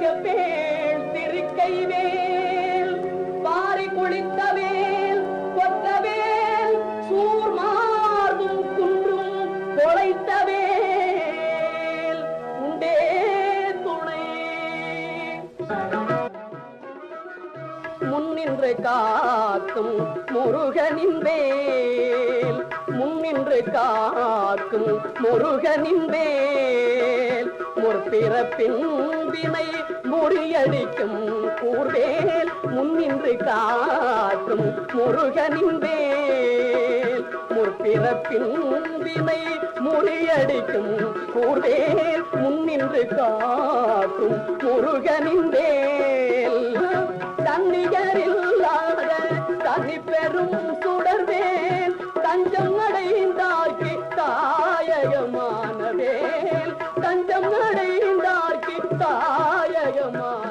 செவ்வேள் திருக்கை வேல் பாரி குளித்த வேல் கொத்த வேல். சூர் மார்பும் குன்றும் கொலைத்த வேல். உண்டே துணை. முன்னின்று காக்கும் முருகனின் வேல் முன்னின்று காக்கும் முருகனின் வேல் பிறப்பின் வினை முறியடிக்கும் கூர்வேல் முன்னின்று காட்டும் முருகனின் வேல். முற்பிறப்பின் வினை முறியடிக்கும் கூர்வேல் முன்னின்று காட்டும் முருகனின் வேல். தன்னிகரில்லாத தனி பெரும் சுடர்வேல் தஞ்சம் அடைந்தாக்கி தாயகமானவே. ಮಾ